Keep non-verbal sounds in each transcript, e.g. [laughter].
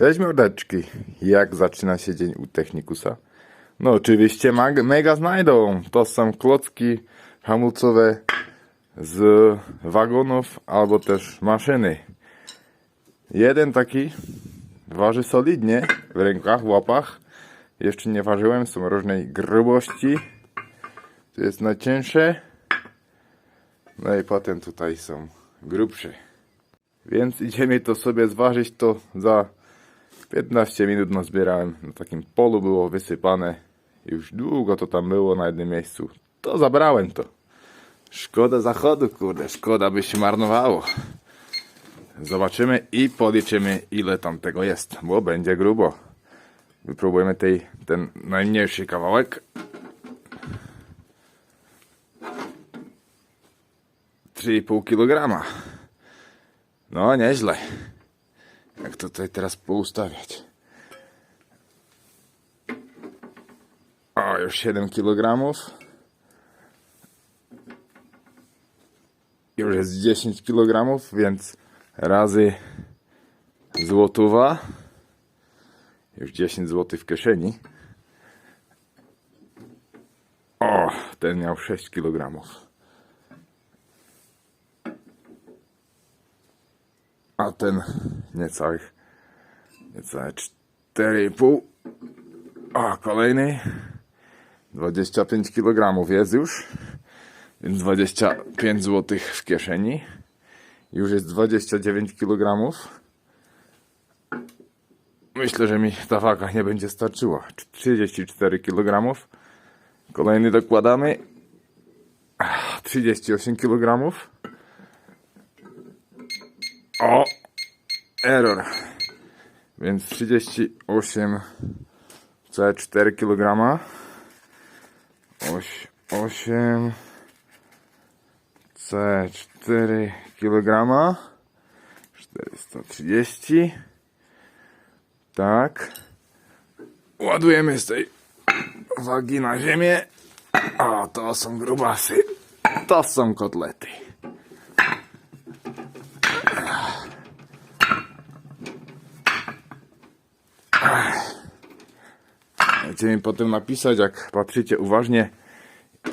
Cześć mordeczki, jak zaczyna się dzień u Technikusa? No oczywiście mega znajdą, to są klocki hamulcowe z wagonów albo też maszyny. Jeden taki waży solidnie w rękach, w łapach. Jeszcze nie ważyłem, są różnej grubości. To jest najcięższe. No i potem tutaj są grubsze. Więc idziemy to sobie zważyć, to za 15 minut nazbierałem. Na takim polu było wysypane. Już długo to tam było na jednym miejscu. To zabrałem to. Szkoda zachodu, kurde, szkoda by się marnowało. Zobaczymy i policzymy ile tam tego jest, bo będzie grubo. Wypróbujemy tej, ten najmniejszy kawałek. 3,5 kg. No, nieźle. Jak to tutaj teraz poustawiać? O, już 7 kg. Już jest 10 kg, więc razy złotówa. Już 10 zł w kieszeni. O, ten miał 6 kg. A ten niecałych, niecałe 4,5. A kolejny 25 kg jest już, więc 25 zł w kieszeni. Już jest 29 kg. Myślę, że mi ta waga nie będzie starczyła. 34 kg. Kolejny dokładamy. Ach, 38 kg. O! Error. Więc 38 C4 kg. 8 C4 kg. 430. Tak. Ładujemy z tej wagi na ziemię. O, to są grubasy. To są kotlety. Chcecie mi potem napisać, jak patrzycie uważnie,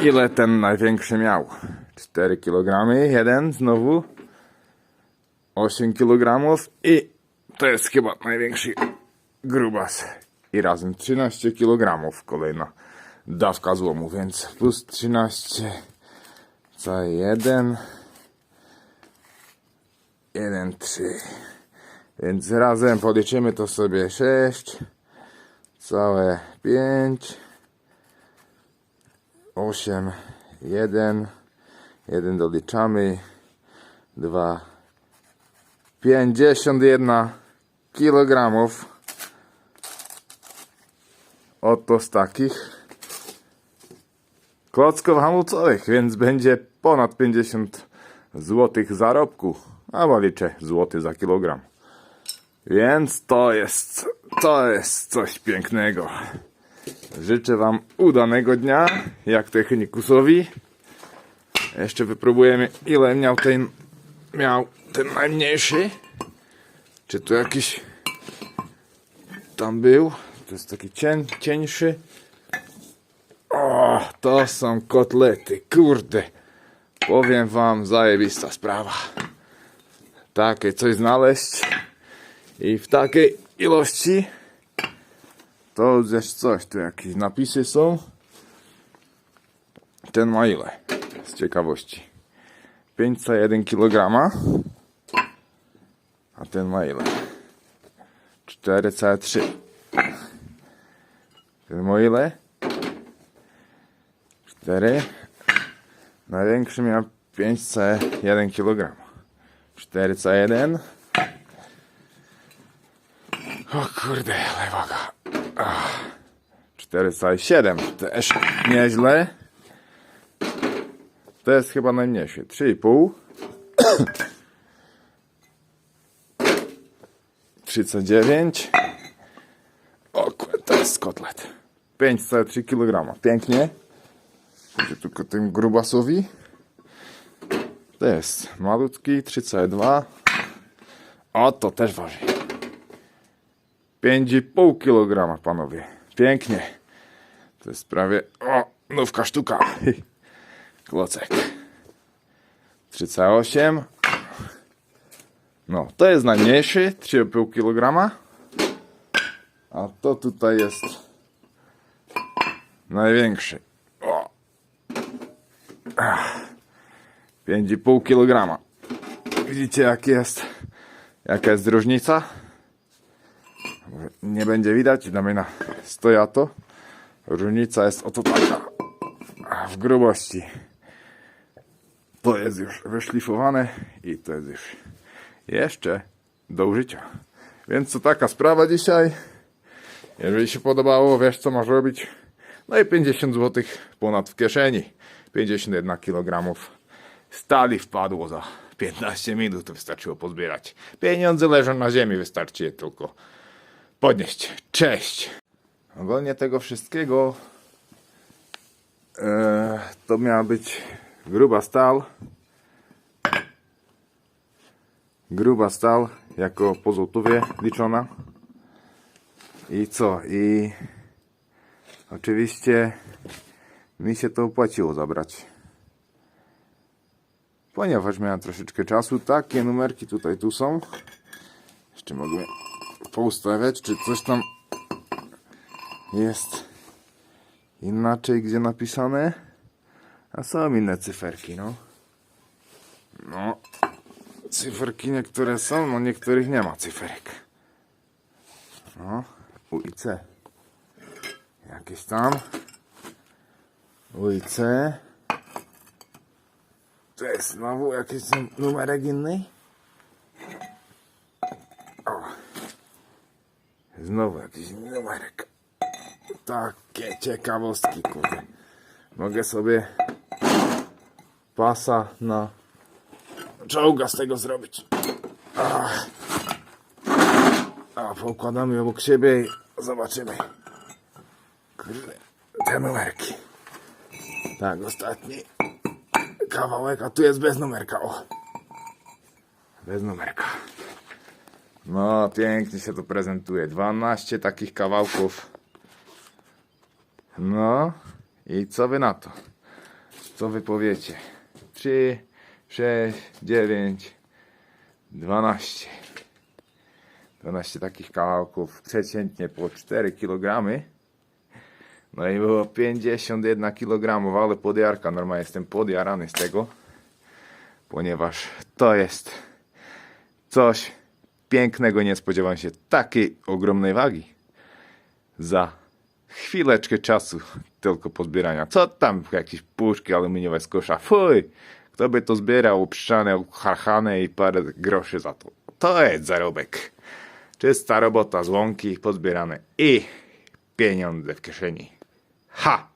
ile ten największy miał. 4 kg, jeden znowu. 8 kg i to jest chyba największy grubas. I razem 13 kg kolejna dawka złomu, więc plus 13 za 1 1, 3 więc razem policzymy to sobie 6 całe 5 8 1 1 doliczamy. 2 51 kilogramów. Oto z takich klocków hamulcowych, więc będzie ponad 50 zł zarobku, albo liczę złoty za kilogram. Więc to jest, to jest coś pięknego. Życzę Wam udanego dnia, jak technikusowi. Jeszcze wypróbujemy, ile miał ten, miał ten najmniejszy. Czy tu jakiś tam był? To jest taki cień, cieńszy. O, to są kotlety, kurde. Powiem Wam, zajebista sprawa. Takie coś znaleźć i w takiej ilości to też coś, tu jakieś napisy są. Ten ma ile? Z ciekawości. 501 kg. A ten ma ile? 4,3. Ten ma ile? 4. Największy miał 5,1 kg. 4,1. O kurde, ale waga. Ach. 4,7. Też nieźle. To jest chyba najmniejszy. 3,5. 39. [coughs] O kurde, to jest kotlet. 5,3 kg. Pięknie. Będzie tylko tym grubasowi. To jest malutki, 3,2. O, to też waży. 5,5 kg, panowie. Pięknie. To jest prawie, o, nówka sztuka. [laughs] Klocek. 3,8. No, to jest najmniejszy, 3,5 kg. A to tutaj jest największy. O. Ach. 5,5 kg. Widzicie jak jest, jaka jest różnica? Nie będzie widać, damy na stojato. Różnica jest oto taka. W grubości. To jest już wyszlifowane i to jest już jeszcze do użycia. Więc to taka sprawa dzisiaj. Jeżeli się podobało, wiesz co masz robić. No i 50 zł ponad w kieszeni. 51 kg stali wpadło za 15 minut. Wystarczyło pozbierać. Pieniądze leżą na ziemi, wystarczy je tylko podnieść. Cześć! Ogólnie tego wszystkiego e, to miała być gruba stal. Gruba stal jako po złotówie liczona. I co? I oczywiście mi się to opłaciło zabrać. Ponieważ miałem troszeczkę czasu, takie numerki tutaj tu są. Jeszcze mogę poustawiać, czy coś tam jest inaczej, gdzie napisane. A są inne cyferki, no. No, cyferki niektóre są, no niektórych nie ma cyferek. No, U i C. Jakieś tam. U i C. To jest znowu jakiś numerek inny. O. Znowu jakiś numerek. Takie ciekawostki, kurde. Mogę sobie pasa na czołga z tego zrobić. Ach. A poukładamy obok siebie i zobaczymy. Kurde, te numerki. Tak, ostatni kawałek, a tu jest bez numerka, o. Bez numerka. No, pięknie się to prezentuje. 12 takich kawałków. No, i co wy na to? Co wy powiecie? 3, 6, 9, 12. 12 takich kawałków, przeciętnie po 4 kg. No i było 51 kg, ale podjarka, normalnie jestem podjarany z tego, ponieważ to jest coś pięknego, nie spodziewałem się takiej ogromnej wagi za chwileczkę czasu [laughs] tylko pozbierania. Co tam, jakieś puszki aluminiowe z kosza, fuj! Kto by to zbierał, uprzane, ucharchane i parę groszy za to. To jest zarobek. Czysta robota z łąki pozbierane i pieniądze w kieszeni. Ha!